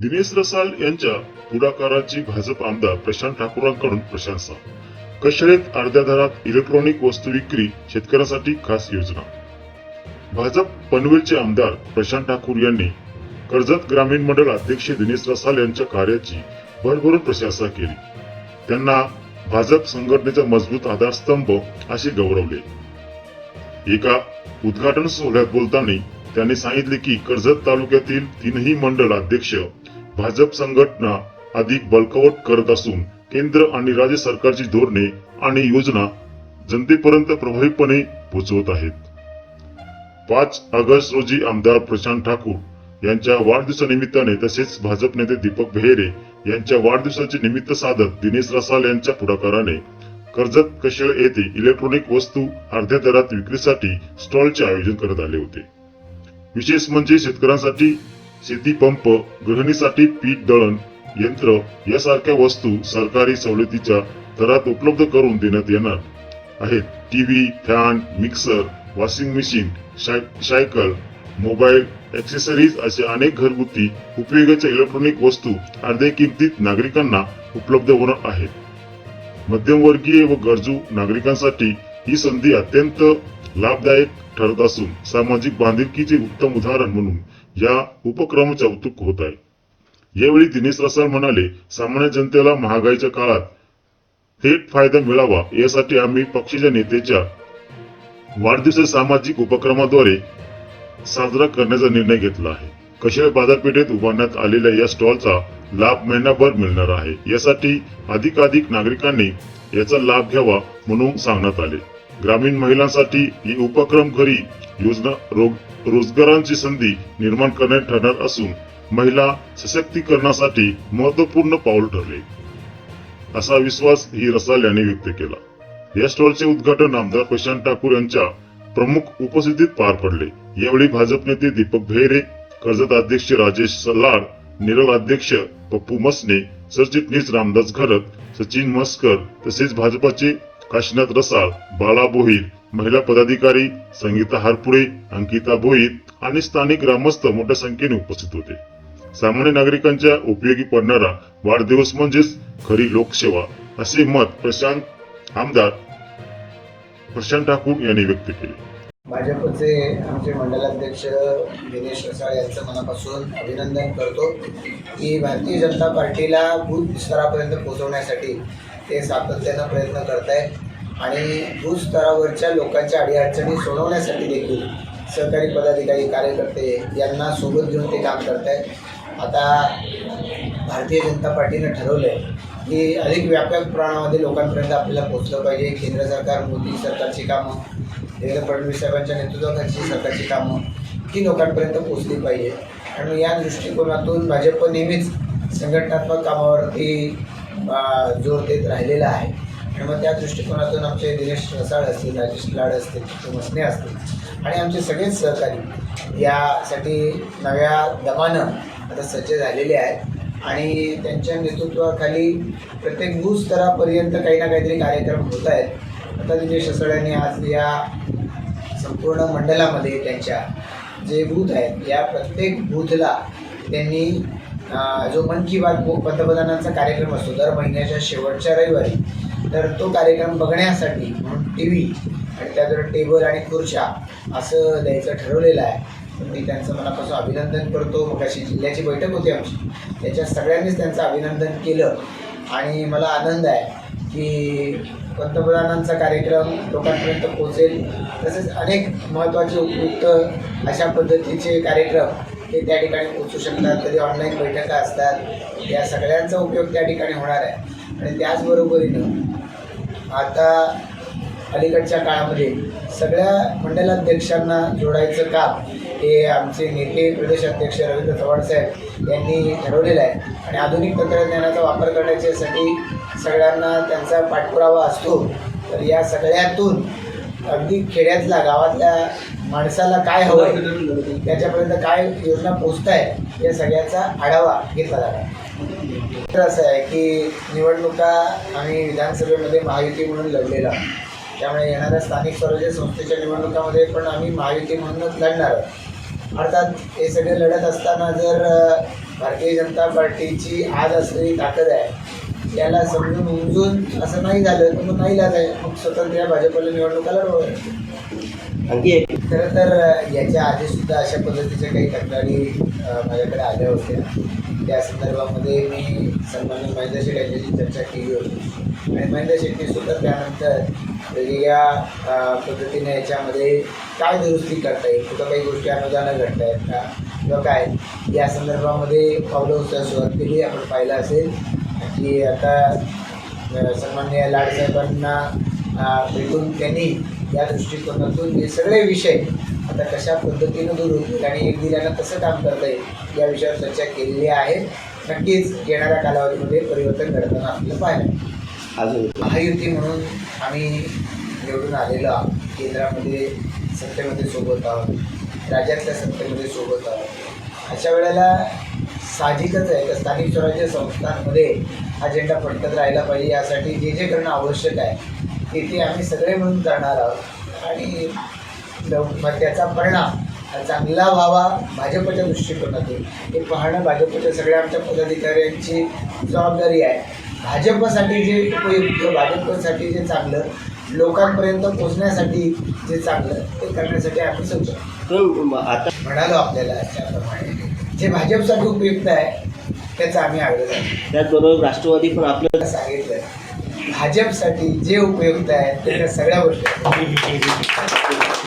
दिनेश रसाल यांच्या पुढाकाराची भाजप आमदार प्रशांत ठाकूरांकडून प्रशंसा. कशाळेत अर्ध्या दरात इलेक्ट्रॉनिक वस्तू विक्री शेतकऱ्यांसाठी खास योजना. भाजप पनवेलचे आमदार प्रशांत ठाकूर यांनी कर्जत ग्रामीण मंडळ अध्यक्ष दिनेश रसाल यांच्या कार्याची भरभरून प्रशंसा केली. त्यांना भाजप संघटनेचा मजबूत आधारस्तंभ असे गौरवले. एका उद्घाटन सोहळ्यात बोलताना त्यांनी सांगितले की कर्जत तालुक्यातील तीनही मंडळ अध्यक्ष भाजप संघटना अधिक बळकवट करत असून केंद्र आणि राज्य सरकारची धोरणे आणि योजना जनतेपर्यंत प्रभावीपणे पोहोचवत आहेत. पाच ऑगस्ट रोजी आमदार प्रशांत ठाकूर यांच्या वाढदिवसानिमित्ताने तसेच भाजप नेते दीपक बेहेरे यांच्या वाढदिवसाचे निमित्त साधत दिनेश रसाल यांच्या पुढाकाराने कर्जत कशेळ येथे इलेक्ट्रॉनिक वस्तू अर्ध्या दरात विक्रीसाठी स्टॉलचे आयोजन करत आले होते. विशेष म्हणजे शेतकऱ्यांसाठी शेती पंप गृहिणीसाठी पीठ दळण यंत्र यासारख्या वस्तू सरकारी सवलतीच्या दरात उपलब्ध करून देण्यात येणार आहेत. TV fan mixer washing machine cycle mobile accessories असे अनेक घरगुती उपयोगाच्या इलेक्ट्रॉनिक वस्तू अर्ध्या किमतीत नागरिकांना उपलब्ध होणार आहेत. मध्यमवर्गीय व गरजू नागरिकांसाठी ही संधी अत्यंत लाभदायक ठरत असून सामाजिक बांधिलकीचे उत्तम उदाहरण म्हणून या उपक्रमाचे औतुक होत आहे. यावेळी दिनेश रसाळ म्हणाले सामान्य जनतेला महागाईच्या काळात थेट फायदा मिळावा यासाठी आम्ही पक्षाच्या नेत्याच्या वाढदिवस सामाजिक उपक्रमाद्वारे साजरा करण्याचा निर्णय घेतला आहे. कशेळ बाजारपेठेत उभारण्यात आलेल्या या स्टॉलचा लाभ महिनाभर मिळणार आहे. यासाठी अधिकाधिक नागरिकांनी याचा लाभ घ्यावा म्हणून सांगण्यात आले. ग्रामीण महिलांसाठी ही उपक्रम घरी योजना रोजगारांची संधी निर्माण करण्यात ठरणार असून महिला सशक्तीकरणासाठी महत्त्वपूर्ण पाऊल ठरले. असा विश्वास ही रसाल यांनी व्यक्त केला. या स्टॉलचे उद्घाटन आमदार प्रशांत ठाकूर यांच्या प्रमुख उपस्थितीत पार पडले. यावेळी भाजप नेते दीपक भेरे कर्जत अध्यक्ष राजेश सल्लाड निरल अध्यक्ष पप्पू मसने सरचिटणीस रामदास घरत सचिन मस्कर तसेच भाजपाचे काशीनाथ रसाळ बाला बोहीर महिला पदाधिकारी संगीता हारपुडे अंकिता भोईर आणि स्थानिक ग्रामस्थ मोठ्या संख्येने उपस्थित होते. सामान्य नागरिकांच्या उपयोगी पडणारा वाढदिवस म्हणजेच खरी लोकसेवा असे मत प्रशांत आमदार प्रशांत ठाकूर यांनी व्यक्त केले. भाजपचे आमचे मंडलाध्यक्ष दिनेश रसाळ यांचं मनापासून अभिनंदन करतो की भारतीय जनता पार्टीला बूथ स्तरापर्यंत पोहोचवण्यासाठी ते सातत्यानं प्रयत्न करत आहेत आणि भूस्तरावरच्या स्तरावरच्या लोकांच्या अडीअडचणी सोडवण्यासाठी देखील सहकारी पदाधिकारी कार्यकर्ते यांना सोबत घेऊन ते काम करत आहेत आता भारतीय जनता पार्टीनं ठरवलं आहे की अधिक व्यापक प्रमाणामध्ये लोकांपर्यंत आपल्याला पोचलं पाहिजे. केंद्र सरकार मोदी सरकारची कामं देवेंद्र फडणवीस साहेबांच्या नेतृत्वाखालची सरकारची कामं ही लोकांपर्यंत पोहोचली पाहिजे. आणि या दृष्टिकोनातून भाजप नेहमीच संघटनात्मक कामावरती जोर देत राहिलेला आहे. आणि मग त्या दृष्टिकोनातून आमचे दिनेश रसाळ असतील राजेश लाड असतील मसने असतील आणि आमचे सगळेच सहकारी यासाठी नव्या दमानं आता सज्ज झालेले आहेत. आणि त्यांच्या नेतृत्वाखाली प्रत्येक बूथ स्तरापर्यंत काही ना काहीतरी कार्यक्रम होत आहेत. आता दिनेश रसाळ यांनी आज या संपूर्ण मंडळामध्ये त्यांच्या जे बूथ आहेत या प्रत्येक बूथला त्यांनी जो मन की बात पंतप्रधानांचा कार्यक्रम असतो दर महिन्याच्या शेवटच्या रविवारी तर तो कार्यक्रम बघण्यासाठी म्हणून टी व्ही आणि त्यावर टेबल आणि खुर्च्या असं द्यायचं ठरवलेलं आहे. मी त्यांचं मनापासून अभिनंदन करतो. मग अशी जिल्ह्याची बैठक होती आमची. त्याच्या सगळ्यांनीच त्यांचं अभिनंदन केलं. आणि मला आनंद आहे की पंतप्रधानांचा कार्यक्रम लोकांपर्यंत पोहोचेल. तसेच अनेक महत्त्वाचे उपयुक्त अशा पद्धतीचे कार्यक्रम हे त्या ठिकाणी पोचू शकतात. कधी ऑनलाईन बैठका असतात. या सगळ्यांचा उपयोग त्या ठिकाणी होणार आहे. आणि त्याचबरोबरीनं आता अलीकडच्या काळामध्ये सगळ्या मंडलाध्यक्षांना जोडायचं काम हे आमचे नेते प्रदेश अध्यक्ष रवींद्र चव्हाण साहेब यांनी ठरवलेलं आहे. आणि आधुनिक तंत्रज्ञानाचा वापर करण्याच्यासाठी सगळ्यांना त्यांचा पाठपुरावा असतो. तर या सगळ्यातून अगदी खेड्यातल्या गावातल्या माणसाला काय हवं आहे त्याच्यापर्यंत काय योजना पोचत आहे या सगळ्याचा आढावा घेतला जाणार. तर असं आहे की निवडणुका आम्ही विधानसभेमध्ये महायुती म्हणून लढलेला त्यामुळे येणाऱ्या स्थानिक स्वराज्य संस्थेच्या निवडणुकामध्ये पण आम्ही महायुती म्हणूनच लढणार आहोत. अर्थात हे सगळे लढत असताना जर भारतीय जनता पार्टीची आज असलेली ताकद आहे याला समजून उमजून असं नाही झालं तर मग नाही लाज आहे. मग स्वतंत्र या भाजपला निवडणुका लढवाव्या आणखी एक. खरं तर याच्या आधी सुद्धा अशा पद्धतीच्या काही तक्रारी माझ्याकडे आल्या होत्या. त्या संदर्भामध्ये मी सन्मान्य महेंद्र शेठ यांच्याशी चर्चा केली होती. आणि महेंद्र शेट्टी सुद्धा त्यानंतर म्हणजे वेगवेगळ्या पद्धतीने याच्यामध्ये काय दुरुस्ती करता येईल? कुठं काही गोष्टी अनुदानं घडत आहेत का? किंवा काय? या संदर्भामध्ये पावलं उचलायला सुरुवात केली. आपण पाहिलं असेल की आता सन्मान्य लाडसाहेबांना साहेबांना भेटून त्यांनी या दृष्टिकोनातून हे सगळे विषय आता कशा पद्धतीनं दूर होतील आणि एक दिल्यानं कसं काम करता येईल या विषयावर चर्चा केलेली आहे. नक्कीच येणाऱ्या कालावधीमध्ये परिवर्तन घडताना आपल्याला पाहायला मिळेल. अजून महायुती म्हणून आम्ही निवडून आलेलो आहोत. केंद्रामध्ये सत्तेमध्ये सोबत आहोत. राज्यातल्या सत्तेमध्ये सोबत आहोत. अशा वेळेला साहजिकच आहे. तर स्थानिक स्वराज्य संस्थांमध्ये अजेंडा फटकत राहायला पाहिजे. यासाठी जे जे करणं आवश्यक आहे. ते ते आम्ही सगळे मिळून करणार आहोत. आणि मग त्याचा परिणाम चांगला व्हावा भाजपच्या दृष्टिकोनातून. हे पाहणं भाजपच्या सगळ्या आमच्या पदाधिकाऱ्यांची जबाबदारी आहे. भाजपसाठी जे उपयुक्त भाजपसाठी जे चांगलं लोकांपर्यंत पोचण्यासाठी जे चांगलं ते करण्यासाठी आम्ही. पण आता म्हणालो आपल्याला त्याप्रमाणे जे भाजपसाठी उपयुक्त आहे त्याचा आम्ही आग्रह. त्याचबरोबर राष्ट्रवादी पण आपलं सांगितलं भाजपसाठी जे उपयुक्त आहे त्या सगळ्या गोष्टी